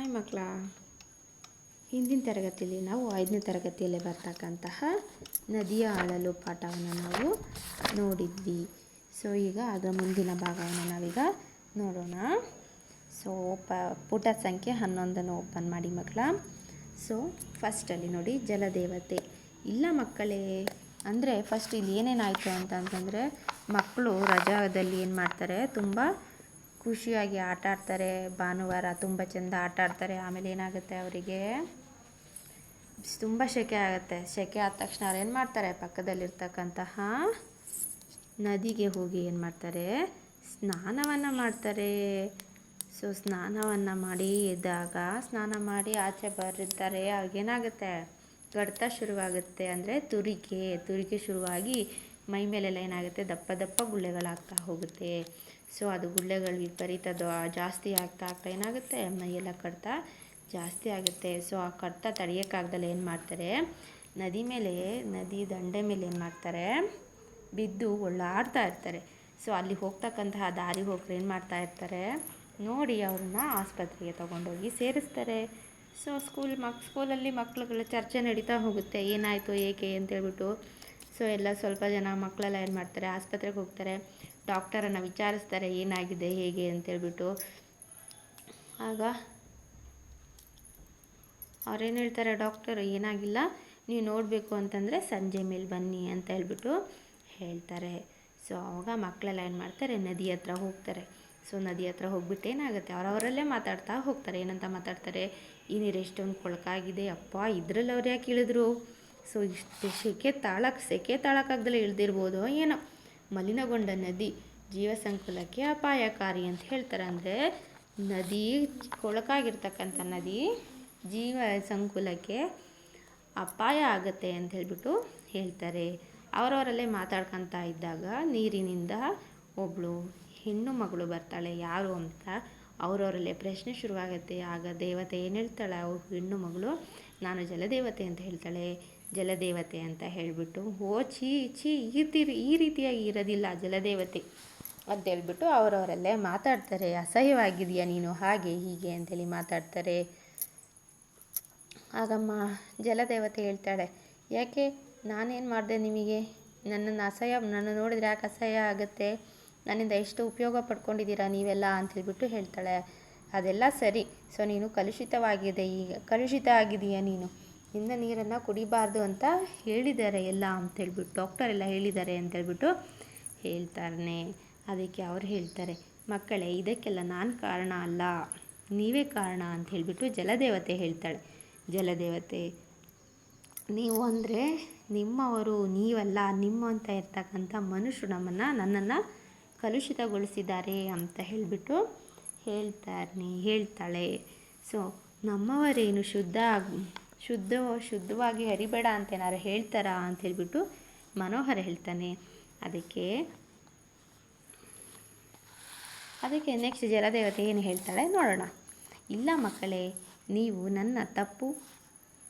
Hi ಮಕ್ಕಳ ಹಿಂದಿನ ತರಗತಿಯಲ್ಲಿ ನಾವು ಐದನೇ ತರಗತಿಯಲ್ಲಿ ಬರ್ತಕ್ಕಂತಹ ನದಿಯ ಆಳಲು ಪಾಠವನ್ನು ನಾವು ನೋಡಿದ್ವಿ. ಸೊ ಈಗ ಅದರ ಮುಂದಿನ ಭಾಗವನ್ನು ನಾವೀಗ ನೋಡೋಣ. ಸೊ ಪ, ಪುಟ ಸಂಖ್ಯೆ ಹನ್ನೊಂದನ್ನು ಓಪನ್ ಮಾಡಿ ಮಕ್ಕಳ ಸೊ ಫಸ್ಟಲ್ಲಿ ನೋಡಿ, ಜಲದೇವತೆ. ಇಲ್ಲ ಮಕ್ಕಳೇ, ಅಂದರೆ ಫಸ್ಟ್ ಇಲ್ಲಿ ಏನೇನಾಯಿತು ಅಂತ ಅಂತಂದರೆ ಮಕ್ಕಳು ರಜಾದಲ್ಲಿ ಏನು ಮಾಡ್ತಾರೆ, ತುಂಬ ಖುಷಿಯಾಗಿ ಆಟ ಆಡ್ತಾರೆ ಭಾನುವಾರ ತುಂಬ ಚೆಂದ ಆಟ ಆಡ್ತಾರೆ ಆಮೇಲೆ ಏನಾಗುತ್ತೆ ಅವರಿಗೆ? ತುಂಬ ಸೆಕೆ ಆಗುತ್ತೆ. ಸೆಕೆ ಆದ ತಕ್ಷಣ ಅವ್ರು ಏನು ಮಾಡ್ತಾರೆ? ಪಕ್ಕದಲ್ಲಿರ್ತಕ್ಕಂತಹ ನದಿಗೆ ಹೋಗಿ ಏನು ಮಾಡ್ತಾರೆ? ಸ್ನಾನವನ್ನು ಮಾಡ್ತಾರೆ. ಸೊ ಸ್ನಾನವನ್ನು ಮಾಡಿ ಇದ್ದಾಗ ಸ್ನಾನ ಮಾಡಿ ಆಚೆ ಬರುತ್ತಾರೆ. ಅವ್ರಿಗೇನಾಗುತ್ತೆ ಗಡ್ತ ಶುರುವಾಗುತ್ತೆ ಅಂದರೆ ತುರಿಕೆ ತುರಿಕೆ ಶುರುವಾಗಿ ಮೈ ಮೇಲೆಲ್ಲ ಏನಾಗುತ್ತೆ? ದಪ್ಪ ದಪ್ಪ ಗುಳ್ಳೆಗಳಾಗ್ತಾ ಹೋಗುತ್ತೆ. ಸೊ ಅದು ಗುಳ್ಳೆಗಳು ವಿಪರೀತ ಜಾಸ್ತಿ ಆಗ್ತಾ ಆಗ್ತಾ ಏನಾಗುತ್ತೆ? ಮೈಯೆಲ್ಲ ಕಡ್ತ ಜಾಸ್ತಿ ಆಗುತ್ತೆ. ಸೊ ಆ ಕಡ್ತ ತಡೆಯೋಕ್ಕಾಗ್ದಲ್ಲ ಏನು ಮಾಡ್ತಾರೆ? ನದಿ ಮೇಲೆ, ನದಿ ದಂಡೆ ಮೇಲೆ ಏನು ಮಾಡ್ತಾರೆ? ಬಿದ್ದು ಒಳ್ಳಾಡ್ತಾ ಇರ್ತಾರೆ. ಸೊ ಅಲ್ಲಿ ಹೋಗ್ತಕ್ಕಂತಹ ದಾರಿ ಹೋಗ್ರೆ ಏನು ಮಾಡ್ತಾ ಇರ್ತಾರೆ? ನೋಡಿ ಅವ್ರನ್ನ ಆಸ್ಪತ್ರೆಗೆ ತೊಗೊಂಡೋಗಿ ಸೇರಿಸ್ತಾರೆ. ಸೊ ಸ್ಕೂಲ್ ಮಕ್ ಸ್ಕೂಲಲ್ಲಿ ಮಕ್ಳುಗಳ ಚರ್ಚೆ ನಡೀತಾ ಹೋಗುತ್ತೆ. ಏನಾಯಿತು, ಏಕೆ ಅಂತೇಳ್ಬಿಟ್ಟು. ಸೊ ಎಲ್ಲ ಸ್ವಲ್ಪ ಜನ ಮಕ್ಕಳೆಲ್ಲ ಏನು ಮಾಡ್ತಾರೆ? ಆಸ್ಪತ್ರೆಗೆ ಹೋಗ್ತಾರೆ. ಡಾಕ್ಟರನ್ನು ವಿಚಾರಿಸ್ತಾರೆ, ಏನಾಗಿದೆ, ಹೇಗೆ ಅಂತೇಳ್ಬಿಟ್ಟು ಆಗ ಅವ್ರೇನು ಹೇಳ್ತಾರೆ, ಡಾಕ್ಟರ್, ಏನಾಗಿಲ್ಲ, ನೀವು ನೋಡಬೇಕು ಅಂತಂದರೆ ಸಂಜೆ ಮೇಲೆ ಬನ್ನಿ ಅಂತ ಹೇಳ್ಬಿಟ್ಟು ಹೇಳ್ತಾರೆ. ಸೊ ಆವಾಗ ಮಕ್ಕಳೆಲ್ಲ ಏನು ಮಾಡ್ತಾರೆ, ನದಿ ಹತ್ರ ಹೋಗ್ತಾರೆ. ಸೊ, ನದಿ ಹತ್ರ ಹೋಗ್ಬಿಟ್ಟು ಏನಾಗುತ್ತೆ ಅವರವರಲ್ಲೇ ಮಾತಾಡ್ತಾ ಹೋಗ್ತಾರೆ. ಏನಂತ ಮಾತಾಡ್ತಾರೆ ಈ ನೀರು ಎಷ್ಟೊಂದು ಕೊಳಕಾಗಿದೆ, ಅಪ್ಪ ಇದ್ರಲ್ಲಿ ಅವ್ರು ಯಾಕೆ ಇಳಿದ್ರು? ಸೊ, ಇಷ್ಟು ಸೆಕೆ ತಾಳಕ್ಕೆ ಸೆಕೆ ತಾಳಕ್ಕಾಗ್ದಲೇ ಇಳ್ದಿರ್ಬೋದು, ಏನೋ. ಮಲಿನಗೊಂಡ ನದಿ ಜೀವ ಸಂಕುಲಕ್ಕೆ ಅಪಾಯಕಾರಿ ಅಂತ ಹೇಳ್ತಾರೆ. ಅಂದರೆ ನದಿ ಕೊಳಕಾಗಿರ್ತಕ್ಕಂಥ ನದಿ ಜೀವ ಸಂಕುಲಕ್ಕೆ ಅಪಾಯ ಆಗುತ್ತೆ ಅಂತ ಹೇಳ್ಬಿಟ್ಟು ಹೇಳ್ತಾರೆ. ಅವರವರಲ್ಲೇ ಮಾತಾಡ್ಕೊತ ಇದ್ದಾಗ ನೀರಿನಿಂದ ಒಬ್ಬಳು ಹೆಣ್ಣು ಮಗಳು ಬರ್ತಾಳೆ. ಯಾರು ಅಂತ ಅವರವರಲ್ಲೇ ಪ್ರಶ್ನೆ ಶುರುವಾಗುತ್ತೆ. ಆಗ ದೇವತೆ ಏನು ಹೇಳ್ತಾಳೆ? ಅವ್ರ ಹೆಣ್ಣು ಮಗಳು, ನಾನು ಜಲದೇವತೆ ಅಂತ ಹೇಳ್ತಾಳೆ. ಜಲದೇವತೆ ಅಂತ ಹೇಳಿಬಿಟ್ಟು ಓ ಛೀ ಛೀ, ಈ ಈ ರೀತಿಯಾಗಿ ಇರೋದಿಲ್ಲ ಜಲದೇವತೆ. ಅಂತ ಹೇಳ್ಬಿಟ್ಟು ಅವರವರಲ್ಲೇ ಮಾತಾಡ್ತಾರೆ, ಅಸಹ್ಯವಾಗಿದೆಯಾ ನೀನು? ಹಾಗೆ, ಹೀಗೆ ಅಂತೇಳಿ ಮಾತಾಡ್ತಾರೆ. ಆಗಮ್ಮ ಜಲದೇವತೆ ಹೇಳ್ತಾಳೆ, ಯಾಕೆ? ನಾನೇನು ಮಾಡಿದೆ ನಿಮಗೆ? ನನ್ನನ್ನು ಅಸಹ್ಯ, ನನ್ನ ನೋಡಿದ್ರೆ ಯಾಕೆ ಅಸಹ್ಯ ಆಗುತ್ತೆ? ನನ್ನಿಂದ ಎಷ್ಟು ಉಪಯೋಗ ಪಡ್ಕೊಂಡಿದ್ದೀರಾ ನೀವೆಲ್ಲ? ಅಂತೇಳ್ಬಿಟ್ಟು ಹೇಳ್ತಾಳೆ, ಅದೆಲ್ಲ ಸರಿ. ಸೊ, ನೀನು ಕಲುಷಿತವಾಗಿದೆ ಈಗ, ಕಲುಷಿತ ಆಗಿದೆಯಾ ನೀನು? ಇನ್ನು ನೀರನ್ನು ಕುಡಿಬಾರ್ದು ಅಂತ ಹೇಳಿದ್ದಾರೆ ಎಲ್ಲ ಅಂತೇಳ್ಬಿಟ್ಟು ಡಾಕ್ಟರ್ ಎಲ್ಲ ಹೇಳಿದ್ದಾರೆ ಅಂತೇಳ್ಬಿಟ್ಟು ಹೇಳ್ತಾರೆ ಅದಕ್ಕೆ ಅವ್ರು ಹೇಳ್ತಾರೆ, ಮಕ್ಕಳೇ, ಇದಕ್ಕೆಲ್ಲ ನಾನು ಕಾರಣ ಅಲ್ಲ. ನೀವೇ ಕಾರಣ ಅಂತ ಹೇಳಿಬಿಟ್ಟು ಜಲದೇವತೆ ಹೇಳ್ತಾಳೆ. ಜಲದೇವತೆ, ನೀವು ಅಂದರೆ ನಿಮ್ಮವರು ನೀವಲ್ಲ, ನಿಮ್ಮ ಅಂತ ಇರ್ತಕ್ಕಂಥ ಮನುಷ್ಯರು ನಮ್ಮನ್ನು, ನನ್ನನ್ನು ಕಲುಷಿತಗೊಳಿಸಿದ್ದಾರೆ ಅಂತ ಹೇಳಿಬಿಟ್ಟು ಹೇಳ್ತಾರೆ ಹೇಳ್ತಾಳೆ. ಸೊ ನಮ್ಮವರೇನು ಶುದ್ಧ ಶುದ್ಧ, ಶುದ್ಧವಾಗಿ ಹರಿಬೇಡ ಅಂತ ಏನಾರು ಹೇಳ್ತಾರಾ ಅಂತ ಹೇಳ್ಬಿಟ್ಟು ಮನೋಹರ ಹೇಳ್ತಾನೆ. ಅದಕ್ಕೆ ಅದಕ್ಕೆ ನೆಕ್ಸ್ಟ್ ಜಲದೇವತೆ ಏನು ಹೇಳ್ತಾಳೆ ನೋಡೋಣ. ಇಲ್ಲ ಮಕ್ಕಳೇ, ನೀವು ನನ್ನ ತಪ್ಪು,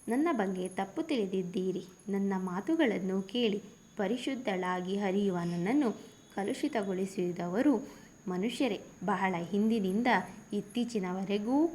ನನ್ನ ಬಗ್ಗೆ ತಪ್ಪು ತಿಳಿದಿದ್ದೀರಿ. ನನ್ನ ಮಾತುಗಳನ್ನು ಕೇಳಿ ಪರಿಶುದ್ಧಳಾಗಿ ಹರಿಯುವ ನನ್ನನ್ನು ಕಲುಷಿತಗೊಳಿಸಿದವರು ಮನುಷ್ಯರೇ. ಬಹಳ ಹಿಂದಿನಿಂದ ಇತ್ತೀಚಿನವರೆಗೂ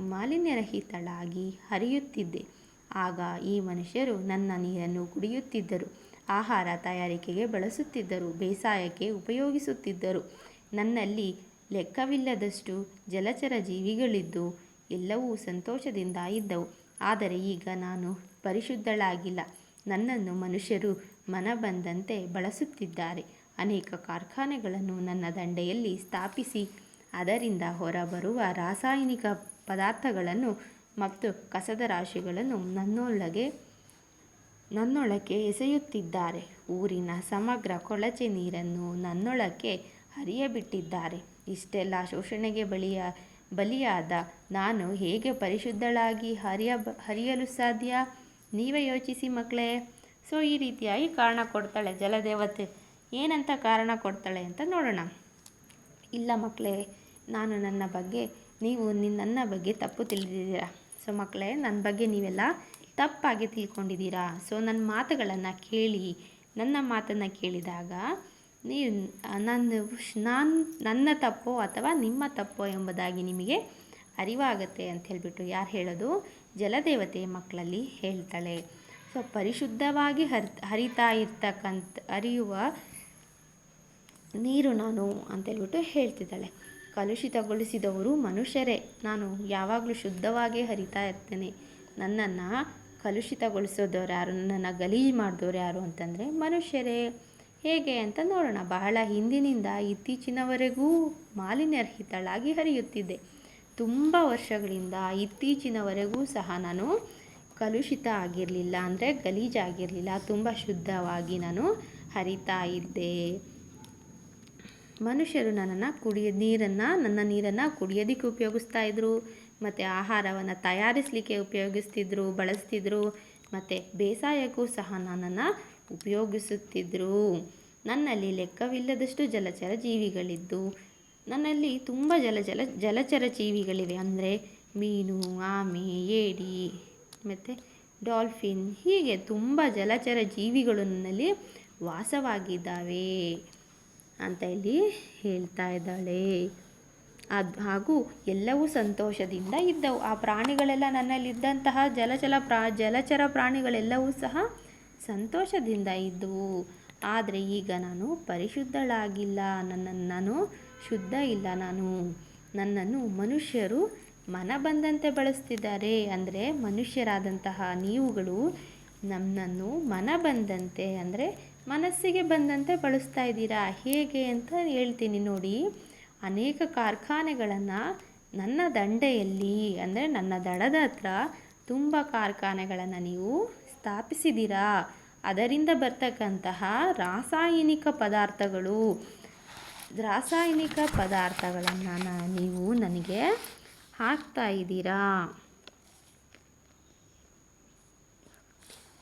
ಮಾಲಿನ್ಯರಹಿತಳಾಗಿ ಹರಿಯುತ್ತಿದ್ದೆ. ಆಗ ಈ ಮನುಷ್ಯರು ನನ್ನ ನೀರನ್ನು ಕುಡಿಯುತ್ತಿದ್ದರು. ಆಹಾರ ತಯಾರಿಕೆಗೆ ಬಳಸುತ್ತಿದ್ದರು. ಬೇಸಾಯಕ್ಕೆ ಉಪಯೋಗಿಸುತ್ತಿದ್ದರು. ನನ್ನಲ್ಲಿ ಲೆಕ್ಕವಿಲ್ಲದಷ್ಟು ಜಲಚರ ಜೀವಿಗಳಿದ್ದು ಎಲ್ಲವೂ ಸಂತೋಷದಿಂದ ಇದ್ದವು. ಆದರೆ ಈಗ ನಾನು ಪರಿಶುದ್ಧಳಾಗಿಲ್ಲ. ನನ್ನನ್ನು ಮನುಷ್ಯರು ಮನ ಬಂದಂತೆ ಬಳಸುತ್ತಿದ್ದಾರೆ. ಅನೇಕ ಕಾರ್ಖಾನೆಗಳನ್ನು ನನ್ನ ದಂಡೆಯಲ್ಲಿ ಸ್ಥಾಪಿಸಿ, ಅದರಿಂದ ಹೊರಬರುವ ರಾಸಾಯನಿಕ ಪದಾರ್ಥಗಳನ್ನು ಮತ್ತು ಕಸದ ರಾಶಿಗಳನ್ನು ನನ್ನೊಳಗೆ, ನನ್ನೊಳಕ್ಕೆ ಎಸೆಯುತ್ತಿದ್ದಾರೆ. ಊರಿನ ಸಮಗ್ರ ಕೊಳಚೆ ನೀರನ್ನು ನನ್ನೊಳಕ್ಕೆ ಹರಿಯಬಿಟ್ಟಿದ್ದಾರೆ. ಇಷ್ಟೆಲ್ಲ ಶೋಷಣೆಗೆ ಬಳಿಯ ಬಲಿಯಾದ ನಾನು ಹೇಗೆ ಪರಿಶುದ್ಧಳಾಗಿ ಹರಿಯ, ಹರಿಯಲು ಸಾಧ್ಯ? ನೀವೇ ಯೋಚಿಸಿ ಮಕ್ಕಳೇ. ಸೊ, ಈ ರೀತಿಯಾಗಿ ಕಾರಣ ಕೊಡ್ತಾಳೆ ಜಲದೇವತೆ. ಏನಂತ ಕಾರಣ ಕೊಡ್ತಾಳೆ ಅಂತ ನೋಡೋಣ. ಇಲ್ಲ ಮಕ್ಕಳೇ, ನಾನು ನನ್ನ ಬಗ್ಗೆ, ನೀವು ನಿನ್ನ ಬಗ್ಗೆ ತಪ್ಪು ತಿಳಿದಿದ್ದೀರಾ? ಸೊ ಮಕ್ಕಳೇ ನನ್ನ ಬಗ್ಗೆ ನೀವೆಲ್ಲ ತಪ್ಪಾಗಿ ತಿಳ್ಕೊಂಡಿದ್ದೀರಾ? ಸೊ ನನ್ನ ಮಾತುಗಳನ್ನು ಕೇಳಿ, ನನ್ನ ಮಾತನ್ನು ಕೇಳಿದಾಗ ನೀ ನನ್ನ ನಾನು, ನನ್ನ ತಪ್ಪೋ ಅಥವಾ ನಿಮ್ಮ ತಪ್ಪೋ ಎಂಬುದಾಗಿ ನಿಮಗೆ ಅರಿವಾಗುತ್ತೆ ಅಂತ ಹೇಳಿಬಿಟ್ಟು ಯಾರು ಹೇಳೋದು? ಜಲದೇವತೆ ಮಕ್ಕಳಲ್ಲಿ ಹೇಳ್ತಾಳೆ. ಸೊ ಪರಿಶುದ್ಧವಾಗಿ ಹರ್, ಹರಿತಾ ಇರ್ತಕ್ಕಂಥ, ಹರಿಯುವ ನೀರು ನಾನು ಅಂತೇಳ್ಬಿಟ್ಟು ಹೇಳ್ತಿದ್ದಾಳೆ. ಕಲುಷಿತಗೊಳಿಸಿದವರು ಮನುಷ್ಯರೇ. ನಾನು ಯಾವಾಗಲೂ ಶುದ್ಧವಾಗಿ ಹರಿತಾ ಇರ್ತೇನೆ. ನನ್ನನ್ನು ಕಲುಷಿತಗೊಳಿಸೋದವ್ರು ಯಾರು? ನನ್ನನ್ನು ಗಲೀಜು ಮಾಡಿದವ್ರು ಯಾರು ಅಂತಂದರೆ ಮನುಷ್ಯರೇ. ಹೇಗೆ ಅಂತ ನೋಡೋಣ. ಬಹಳ ಹಿಂದಿನಿಂದ ಇತ್ತೀಚಿನವರೆಗೂ ಮಾಲಿನ್ಯರಹಿತಳಾಗಿ ಹರಿಯುತ್ತಿದ್ದೆ. ತುಂಬ ವರ್ಷಗಳಿಂದ ಇತ್ತೀಚಿನವರೆಗೂ ಸಹ ನಾನು ಕಲುಷಿತ ಆಗಿರಲಿಲ್ಲ ಅಂದರೆ ಗಲೀಜಾಗಿರಲಿಲ್ಲ ತುಂಬ ಶುದ್ಧವಾಗಿ ನಾನು ಹರಿತಾ ಇದ್ದೆ. ಮನುಷ್ಯರು ನನ್ನನ್ನು ಕುಡಿಯ ನೀರನ್ನು, ನನ್ನ ನೀರನ್ನು ಕುಡಿಯೋದಕ್ಕೆ ಉಪಯೋಗಿಸ್ತಾ ಇದ್ದರು ಮತ್ತು ಆಹಾರವನ್ನು ತಯಾರಿಸಲಿಕ್ಕೆ ಉಪಯೋಗಿಸ್ತಿದ್ರು, ಬಳಸ್ತಿದ್ರು. ಮತ್ತು ಬೇಸಾಯಕ್ಕೂ ಸಹ ನನ್ನನ್ನು ಉಪಯೋಗಿಸುತ್ತಿದ್ದರು ನನ್ನಲ್ಲಿ ಲೆಕ್ಕವಿಲ್ಲದಷ್ಟು ಜಲಚರ ಜೀವಿಗಳಿದ್ದು, ನನ್ನಲ್ಲಿ ತುಂಬ ಜಲಜಲ ಜಲ, ಜಲಚರ ಜೀವಿಗಳಿವೆ. ಅಂದರೆ ಮೀನು, ಆಮೆ, ಏಡಿ, ಮತ್ತು ಡಾಲ್ಫಿನ್ ಹೀಗೆ ತುಂಬ ಜಲಚರ ಜೀವಿಗಳು ನನ್ನಲ್ಲಿ ವಾಸವಾಗಿದ್ದಾವೆ. ಅಂತ ಇಲ್ಲಿ ಹೇಳ್ತಾ ಇದ್ದಾಳೆ. ಅದು ಹಾಗೂ ಎಲ್ಲವೂ ಸಂತೋಷದಿಂದ ಇದ್ದವು. ಆ ಪ್ರಾಣಿಗಳೆಲ್ಲ ನನ್ನಲ್ಲಿದ್ದಂತಹ ಜಲಚಲ ಪ್ರಾ, ಜಲಚರ ಪ್ರಾಣಿಗಳೆಲ್ಲವೂ ಸಹ ಸಂತೋಷದಿಂದ ಇದ್ದವು. ಆದರೆ ಈಗ ನಾನು ಪರಿಶುದ್ಧಳಾಗಿಲ್ಲ. ನನ್ನನ್ನು ನಾನು ಶುದ್ಧ ಇಲ್ಲ. ನಾನು ನನ್ನನ್ನು ಮನುಷ್ಯರು ಮನ ಬಂದಂತೆ ಬಳಸ್ತಿದ್ದಾರೆ. ಅಂದರೆ ಮನುಷ್ಯರಾದಂತಹ ನೀವುಗಳು ನನ್ನನ್ನು ಮನ ಬಂದಂತೆ ಅಂದರೆ ಮನಸ್ಸಿಗೆ ಬಂದಂತೆ ಬಳಸ್ತಾ ಇದ್ದೀರಾ? ಹೇಗೆ ಅಂತ ಹೇಳ್ತೀನಿ ನೋಡಿ. ಅನೇಕ ಕಾರ್ಖಾನೆಗಳನ್ನು ನನ್ನ ದಂಡೆಯಲ್ಲಿ, ಅಂದರೆ ನನ್ನ ದಡದ ಹತ್ರ ತುಂಬ ಕಾರ್ಖಾನೆಗಳನ್ನು ನೀವು ಸ್ಥಾಪಿಸಿದ್ದೀರಾ? ಅದರಿಂದ ಬರ್ತಕ್ಕಂತಹ ರಾಸಾಯನಿಕ ಪದಾರ್ಥಗಳು. ರಾಸಾಯನಿಕ ಪದಾರ್ಥಗಳನ್ನು ನೀವು ನನಗೆ ಹಾಕ್ತಾ ಇದ್ದೀರಾ?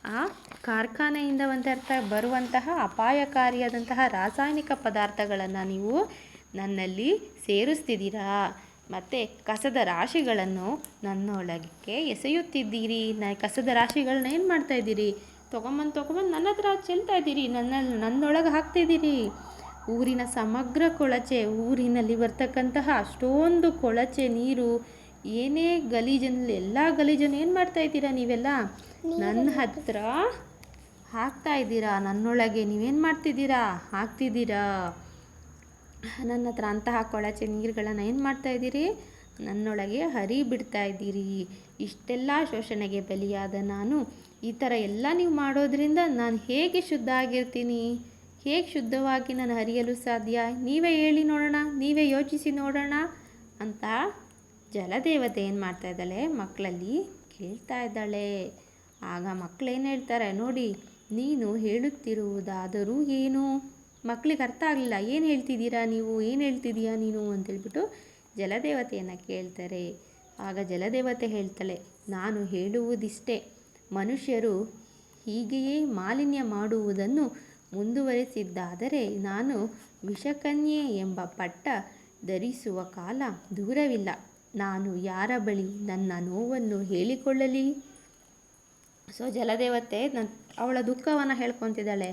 ಆ ಕಾರ್ಖಾನೆಯಿಂದ ಒಂದರ್ಥ ಬರುವಂತಹ ಅಪಾಯಕಾರಿಯಾದಂತಹ ರಾಸಾಯನಿಕ ಪದಾರ್ಥಗಳನ್ನು ನೀವು ನನ್ನಲ್ಲಿ ಸೇರಿಸ್ತಿದ್ದೀರಾ? ಮತ್ತು ಕಸದ ರಾಶಿಗಳನ್ನು ನನ್ನೊಳಗೆ ಎಸೆಯುತ್ತಿದ್ದೀರಿ. ನ ಕಸದ ರಾಶಿಗಳನ್ನ ಏನು ಮಾಡ್ತಾ ಇದ್ದೀರಿ? ತೊಗೊಂಬಂದು ತೊಗೊಂಬಂದು ನನ್ನ ಹತ್ರ ಚೆಲ್ತಾ ಇದ್ದೀರಿ. ನನ್ನಲ್ಲಿ ನನ್ನೊಳಗೆ ಹಾಕ್ತಿದ್ದೀರಿ. ಊರಿನ ಸಮಗ್ರ ಕೊಳಚೆ, ಊರಿನಲ್ಲಿ ಬರ್ತಕ್ಕಂತಹ ಅಷ್ಟೊಂದು ಕೊಳಚೆ, ನೀರು, ಏನೇ ಗಲೀಜಲ್ಲಿ ಎಲ್ಲ ಗಲೀಜನ್ನು ಏನು ಮಾಡ್ತಾ ಇದ್ದೀರಾ ನೀವೆಲ್ಲ? ನನ್ನ ಹತ್ರ ಹಾಕ್ತಾ ಇದ್ದೀರಾ? ನನ್ನೊಳಗೆ ನೀವೇನು ಮಾಡ್ತಿದ್ದೀರಾ? ಹಾಕ್ತಿದ್ದೀರಾ? ನನ್ನ ಹತ್ರ ಅಂತಹ ಕೊಳಚೆ ನೀರುಗಳನ್ನು ಏನು ಮಾಡ್ತಾ ಇದ್ದೀರಿ? ನನ್ನೊಳಗೆ ಹರಿ ಬಿಡ್ತಾ ಇದ್ದೀರಿ. ಇಷ್ಟೆಲ್ಲ ಶೋಷಣೆಗೆ ಬಲಿಯಾದ ನಾನು. ಈ ಥರ ಎಲ್ಲ ನೀವು ಮಾಡೋದ್ರಿಂದ ನಾನು ಹೇಗೆ ಶುದ್ಧ ಆಗಿರ್ತೀನಿ? ಹೇಗೆ ಶುದ್ಧವಾಗಿ ನಾನು ಹರಿಯಲು ಸಾಧ್ಯ? ನೀವೇ ಹೇಳಿ ನೋಡೋಣ, ನೀವೇ ಯೋಚಿಸಿ ನೋಡೋಣ ಅಂತ ಜಲದೇವತೆ ಏನು ಮಾಡ್ತಾ ಇದ್ದಾಳೆ? ಮಕ್ಕಳಲ್ಲಿ ಕೇಳ್ತಾ ಇದ್ದಾಳೆ. ಆಗ ಮಕ್ಕಳೇನು ಹೇಳ್ತಾರೆ, ನೋಡಿ, ನೀನು ಹೇಳುತ್ತಿರುವುದಾದರೂ ಏನು? ಮಕ್ಕಳಿಗೆ ಅರ್ಥ ಆಗಲಿಲ್ಲ, ಏನು ಹೇಳ್ತಿದ್ದೀರಾ ನೀವು? ಏನು ಹೇಳ್ತಿದ್ದೀಯಾ ನೀನು ಅಂತೇಳ್ಬಿಟ್ಟು ಜಲದೇವತೆಯನ್ನು ಕೇಳ್ತಾರೆ. ಆಗ ಜಲದೇವತೆ ಹೇಳ್ತಾಳೆ, ನಾನು ಹೇಳುವುದಿಷ್ಟೇ. ಮನುಷ್ಯರು ಹೀಗೆಯೇ ಮಾಲಿನ್ಯ ಮಾಡುವುದನ್ನು ಮುಂದುವರಿಸಿದ್ದಾದರೆ ನಾನು ವಿಷಕನ್ಯೆ ಎಂಬ ಪಟ್ಟ ಧರಿಸುವ ಕಾಲ ದೂರವಿಲ್ಲ. ನಾನು ಯಾರ ಬಳಿ ನನ್ನ ನೋವನ್ನು ಹೇಳಿಕೊಳ್ಳಲಿ? ಸೊ ಜಲದೇವತೆ ನನ್ನ ಅವಳ ದುಃಖವನ್ನು ಹೇಳ್ಕೊತಿದ್ದಾಳೆ.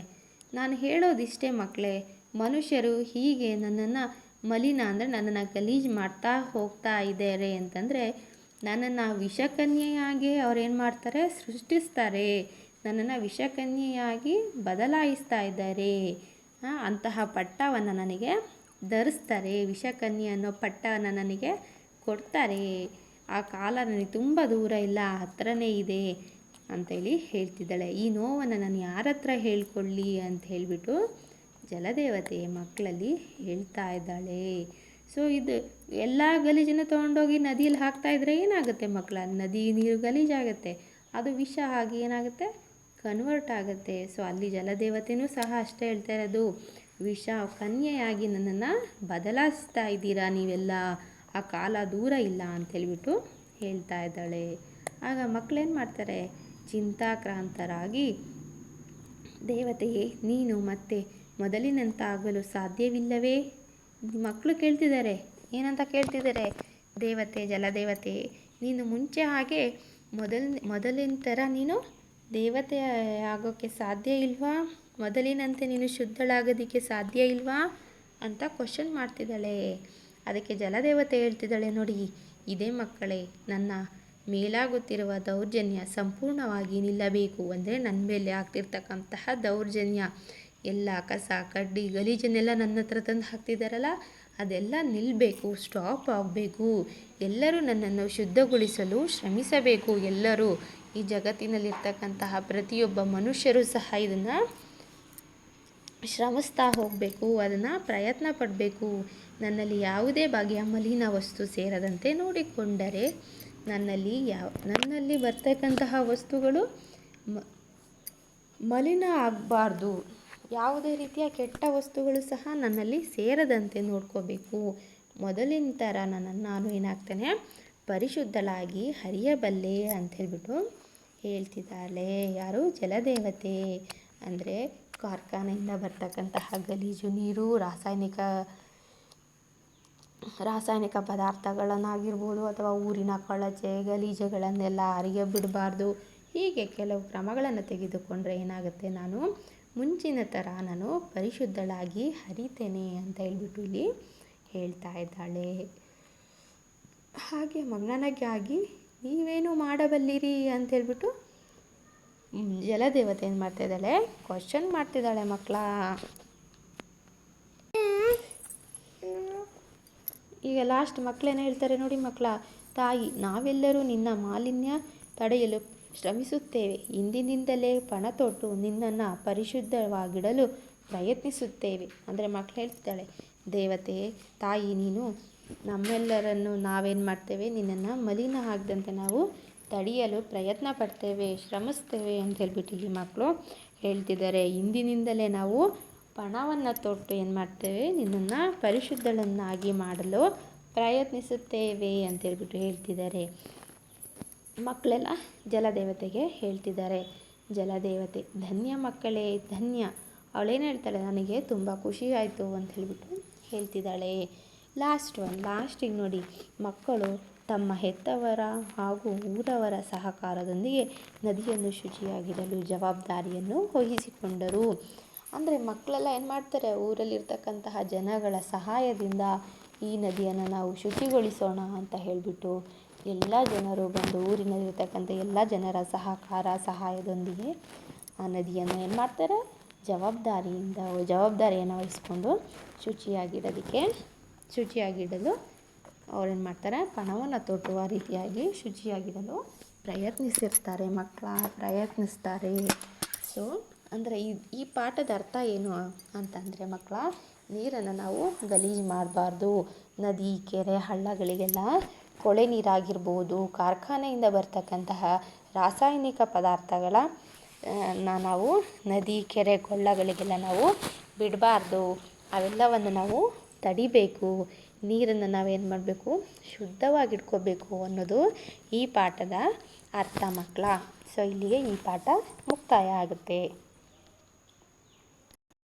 ನಾನು ಹೇಳೋದಿಷ್ಟೇ ಮಕ್ಕಳೇ ಮನುಷ್ಯರು ಹೀಗೆ ನನ್ನನ್ನು ಮಲಿನ ಅಂದರೆ ನನ್ನನ್ನು ಗಲೀಜು ಮಾಡ್ತಾ ಹೋಗ್ತಾ ಇದ್ದಾರೆ ಅಂತಂದರೆ ನನ್ನನ್ನು ವಿಷಕನ್ಯೆಯಾಗಿ ಅವ್ರೇನು ಮಾಡ್ತಾರೆ? ಸೃಷ್ಟಿಸ್ತಾರೆ. ನನ್ನನ್ನು ವಿಷಕನ್ಯೆಯಾಗಿ ಬದಲಾಯಿಸ್ತಾ ಇದ್ದಾರೆ. ಅಂತಹ ಪಟ್ಟವನ್ನು ನನಗೆ ಧರಿಸ್ತಾರೆ. ವಿಷಕನ್ಯೆ ಅನ್ನೋ ಪಟ್ಟವನ್ನು ನನಗೆ ಕೊಡ್ತಾರೆ. ಆ ಕಾಲ ನನಗೆ ತುಂಬ ದೂರ ಇಲ್ಲ, ಹತ್ರನೇ ಇದೆ. ಅಂತೇಳಿ ಹೇಳ್ತಿದ್ದಾಳೆ. ಈ ನೋವನ್ನು ನಾನು ಯಾರ ಹತ್ರ ಹೇಳ್ಕೊಳ್ಳಿ ಅಂತ ಹೇಳಿಬಿಟ್ಟು ಜಲದೇವತೆ ಮಕ್ಕಳಲ್ಲಿ ಹೇಳ್ತಾ ಇದ್ದಾಳೆ. ಸೊ ಇದು ಎಲ್ಲ ಗಲೀಜನ್ನು ತೊಗೊಂಡೋಗಿ ನದಿಯಲ್ಲಿ ಹಾಕ್ತಾ ಇದ್ರೆ ಏನಾಗುತ್ತೆ ಮಕ್ಕಳ? ನದಿ ನೀರು ಗಲೀಜಾಗುತ್ತೆ ಅದು ವಿಷ ಆಗಿ ಏನಾಗುತ್ತೆ? ಕನ್ವರ್ಟ್ ಆಗುತ್ತೆ. ಸೊ ಅಲ್ಲಿ ಜಲದೇವತೆನೂ ಸಹ ಅಷ್ಟೇ ಹೇಳ್ತಾ ಇರೋದು. ವಿಷ, ಕನ್ಯೆಯಾಗಿ ನನ್ನನ್ನು ಬದಲಾಯಿಸ್ತಾ ಇದ್ದೀರಾ ನೀವೆಲ್ಲ? ಆ ಕಾಲ ದೂರ ಇಲ್ಲ ಅಂತ ಹೇಳಿಬಿಟ್ಟು ಹೇಳ್ತಾ ಇದ್ದಾಳೆ. ಆಗ ಮಕ್ಕಳೇನು ಮಾಡ್ತಾರೆ? ಚಿಂತಾಕ್ರಾಂತರಾಗಿ, ದೇವತೆಯೇ, ನೀನು ಮತ್ತೆ ಮೊದಲಿನಂತಾಗಲು ಸಾಧ್ಯವಿಲ್ಲವೇ? ಮಕ್ಕಳು ಕೇಳ್ತಿದ್ದಾರೆ, ಏನಂತ ಕೇಳ್ತಿದ್ದಾರೆ? ದೇವತೆ, ಜಲದೇವತೆ, ನೀನು ಮುಂಚೆ ಹಾಗೆ ಮೊದಲ ಮೊದಲಿನ ಥರ ನೀನು ದೇವತೆ ಆಗೋಕ್ಕೆ ಸಾಧ್ಯ ಇಲ್ವಾ? ಮೊದಲಿನಂತೆ ನೀನು ಶುದ್ಧಳಾಗೋದಕ್ಕೆ ಸಾಧ್ಯ ಇಲ್ವಾ? ಅಂತ ಕ್ವಶನ್ ಮಾಡ್ತಿದ್ದಾಳೆ. ಅದಕ್ಕೆ ಜಲದೇವತೆ ಹೇಳ್ತಿದ್ದಾಳೆ, ನೋಡಿ, ಇದೇ ಮಕ್ಕಳೇ, ನನ್ನ ಮೇಲಾಗುತ್ತಿರುವ ದೌರ್ಜನ್ಯ ಸಂಪೂರ್ಣವಾಗಿ ನಿಲ್ಲಬೇಕು ಅಂದರೆ ನನ್ನ ಮೇಲೆ ಆಗ್ತಿರ್ತಕ್ಕಂತಹ ದೌರ್ಜನ್ಯ. ಎಲ್ಲ ಕಸ, ಕಡ್ಡಿ, ಗಲೀಜನ್ನೆಲ್ಲ ನನ್ನ ಹತ್ರ ತಂದು ಹಾಕ್ತಿದ್ದಾರಲ್ಲ ಅದೆಲ್ಲ ನಿಲ್ಲಬೇಕು ಸ್ಟಾಪ್ ಆಗಬೇಕು. ಎಲ್ಲರೂ ನನ್ನನ್ನು ಶುದ್ಧಗೊಳಿಸಲು ಶ್ರಮಿಸಬೇಕು ಎಲ್ಲರೂ. ಈ ಜಗತ್ತಿನಲ್ಲಿರ್ತಕ್ಕಂತಹ ಪ್ರತಿಯೊಬ್ಬ ಮನುಷ್ಯರು ಸಹ ಇದನ್ನು ಶ್ರಮಿಸ್ತಾ ಹೋಗಬೇಕು, ಅದನ್ನು ಪ್ರಯತ್ನ ಪಡಬೇಕು. ನನ್ನಲ್ಲಿ ಯಾವುದೇ ಬಗೆಯ ಮಲಿನ ವಸ್ತು ಸೇರದಂತೆ ನೋಡಿಕೊಂಡರೆ ನನ್ನಲ್ಲಿ ಯಾವ, ನನ್ನಲ್ಲಿ ಬರ್ತಕ್ಕಂತಹ ವಸ್ತುಗಳು ಮಲಿನ ಆಗಬಾರ್ದು. ಯಾವುದೇ ರೀತಿಯ ಕೆಟ್ಟ ವಸ್ತುಗಳು ಸಹ ನನ್ನಲ್ಲಿ ಸೇರದಂತೆ ನೋಡ್ಕೋಬೇಕು. ಮೊದಲಿನ ಥರ ನನ್ನನ್ನು ನಾನು ಏನಾಗ್ತೇನೆ? ಪರಿಶುದ್ಧಳಾಗಿ ಹರಿಯಬಲ್ಲೆ ಅಂತ ಹೇಳ್ಬಿಟ್ಟು ಹೇಳ್ತಿದ್ದಾಳೆ. ಯಾರು? ಜಲದೇವತೆ. ಅಂದರೆ ಕಾರ್ಖಾನೆಯಿಂದ ಬರ್ತಕ್ಕಂತಹ ಗಲೀಜು ನೀರು, ರಾಸಾಯನಿಕ ರಾಸಾಯನಿಕ ಪದಾರ್ಥಗಳನ್ನಾಗಿರ್ಬೋದು ಅಥವಾ ಊರಿನ ಕೊಳಚೆ ಗಲೀಜುಗಳನ್ನೆಲ್ಲ ಹರಿಯ ಬಿಡಬಾರ್ದು. ಹೀಗೆ ಕೆಲವು ಕ್ರಮಗಳನ್ನು ತೆಗೆದುಕೊಂಡರೆ ಏನಾಗುತ್ತೆ? ನಾನು ಮುಂಚಿನ ಥರ ನಾನು ಪರಿಶುದ್ಧಳಾಗಿ ಹರಿತೇನೆ ಅಂತ ಹೇಳ್ಬಿಟ್ಟು ಇಲ್ಲಿ ಹೇಳ್ತಾ ಇದ್ದಾಳೆ. ಹಾಗೆ ಮಗ್ನನಾಗಿ ನೀವೇನು ಮಾಡಬಲ್ಲಿರಿ ಅಂತ ಹೇಳ್ಬಿಟ್ಟು ಜಲದೇವತೆ ಏನು ಮಾಡ್ತಾ ಇದ್ದಾಳೆ? ಕ್ವಶನ್ ಮಾಡ್ತಿದ್ದಾಳೆ ಮಕ್ಕಳ. ಈಗ ಲಾಸ್ಟ್ ಮಕ್ಕಳೇನ ಹೇಳ್ತಾರೆ ನೋಡಿ ಮಕ್ಕಳ ತಾಯಿ, ನಾವೆಲ್ಲರೂ ನಿನ್ನ ಮಾಲಿನ್ಯ ತಡೆಯಲು ಶ್ರಮಿಸುತ್ತೇವೆ. ಇಂದಿನಿಂದಲೇ ಪಣ ತೊಟ್ಟು ನಿನ್ನನ್ನು ಪರಿಶುದ್ಧವಾಗಿಡಲು ಪ್ರಯತ್ನಿಸುತ್ತೇವೆ. ಅಂದರೆ ಮಕ್ಕಳು ಹೇಳ್ತಾಳೆ ದೇವತೆ, ತಾಯಿ, ನೀನು ನಮ್ಮೆಲ್ಲರನ್ನು ನಾವೇನು ಮಾಡ್ತೇವೆ? ನಿನ್ನನ್ನು ಮಲಿನ ಆಗದಂತೆ ನಾವು ತಡೆಯಲು ಪ್ರಯತ್ನ ಪಡ್ತೇವೆ, ಶ್ರಮಿಸ್ತೇವೆ ಅಂತ ಹೇಳ್ಬಿಟ್ಟು ಇಲ್ಲಿ ಮಕ್ಕಳು ಹೇಳ್ತಿದ್ದಾರೆ. ಇಂದಿನಿಂದಲೇ ನಾವು ಪಣವನ್ನು ತೊಟ್ಟು ಏನು ಮಾಡ್ತೇವೆ? ನಿನ್ನನ್ನು ಪರಿಶುದ್ಧಳನ್ನಾಗಿ ಮಾಡಲು ಪ್ರಯತ್ನಿಸುತ್ತೇವೆ ಅಂತ ಹೇಳ್ಬಿಟ್ಟು ಹೇಳ್ತಿದ್ದಾರೆ. ಮಕ್ಕಳೆಲ್ಲ ಜಲದೇವತೆಗೆ ಹೇಳ್ತಿದ್ದಾರೆ. ಜಲದೇವತೆ, ಧನ್ಯ ಮಕ್ಕಳೇ, ಧನ್ಯ. ಅವಳೇನು ಹೇಳ್ತಾಳೆ? ನನಗೆ ತುಂಬ ಖುಷಿ ಆಯಿತು ಅಂತ ಹೇಳಿಬಿಟ್ಟು ಹೇಳ್ತಿದ್ದಾಳೆ. ಲಾಸ್ಟ್ ಒನ್ ಲಾಸ್ಟಿಗೆ ನೋಡಿ. ಮಕ್ಕಳು ತಮ್ಮ ಹೆತ್ತವರ ಹಾಗೂ ಊರವರ ಸಹಕಾರದೊಂದಿಗೆ ನದಿಯನ್ನು ಶುಚಿಯಾಗಿಡಲು ಜವಾಬ್ದಾರಿಯನ್ನು ವಹಿಸಿಕೊಂಡರು. ಅಂದರೆ ಮಕ್ಕಳೆಲ್ಲ ಏನು ಮಾಡ್ತಾರೆ? ಊರಲ್ಲಿರ್ತಕ್ಕಂತಹ ಜನಗಳ ಸಹಾಯದಿಂದ ಈ ನದಿಯನ್ನು ನಾವು ಶುಚಿಗೊಳಿಸೋಣ ಅಂತ ಹೇಳಿಬಿಟ್ಟು ಎಲ್ಲ ಜನರು ಬಂದು ಊರಿನಲ್ಲಿರ್ತಕ್ಕಂಥ ಎಲ್ಲ ಜನರ ಸಹಕಾರ ಸಹಾಯದೊಂದಿಗೆ ಆ ನದಿಯನ್ನು ಏನು ಮಾಡ್ತಾರೆ? ಜವಾಬ್ದಾರಿಯಿಂದ ಜವಾಬ್ದಾರಿಯನ್ನು ವಹಿಸ್ಕೊಂಡು ಶುಚಿಯಾಗಿಡೋದಕ್ಕೆ ಶುಚಿಯಾಗಿಡಲು ಅವ್ರೇನು ಮಾಡ್ತಾರೆ? ಪಣವನ್ನು ತೊಟ್ಟುವ ರೀತಿಯಾಗಿ ಶುಚಿಯಾಗಿಡಲು ಪ್ರಯತ್ನಿಸಿರ್ತಾರೆ ಮಕ್ಕಳ ಪ್ರಯತ್ನಿಸ್ತಾರೆ. ಸೊ ಅಂದರೆ ಈ ಈ ಪಾಠದ ಅರ್ಥ ಏನು ಅಂತಂದರೆ ಮಕ್ಕಳ ನೀರನ್ನು ನಾವು ಗಲೀಜು ಮಾಡಬಾರ್ದು. ನದಿ, ಕೆರೆ, ಹಳ್ಳಗಳಿಗೆಲ್ಲ ಕೊಳೆ ನೀರಾಗಿರ್ಬೋದು. ಕಾರ್ಖಾನೆಯಿಂದ ಬರ್ತಕ್ಕಂತಹ ರಾಸಾಯನಿಕ ಪದಾರ್ಥಗಳ ನಾವು ನದಿ, ಕೆರೆ, ಕೊಳ್ಳಗಳಿಗೆಲ್ಲ ನಾವು ಬಿಡಬಾರ್ದು. ಅವೆಲ್ಲವನ್ನು ನಾವು ತಡಿಬೇಕು. ನೀರನ್ನು ನಾವೇನು ಮಾಡಬೇಕು? ಶುದ್ಧವಾಗಿಟ್ಕೋಬೇಕು ಅನ್ನೋದು ಈ ಪಾಠದ ಅರ್ಥ ಮಕ್ಕಳ ಸೊ ಇಲ್ಲಿಗೆ ಈ ಪಾಠ ಮುಕ್ತಾಯ ಆಗುತ್ತೆ.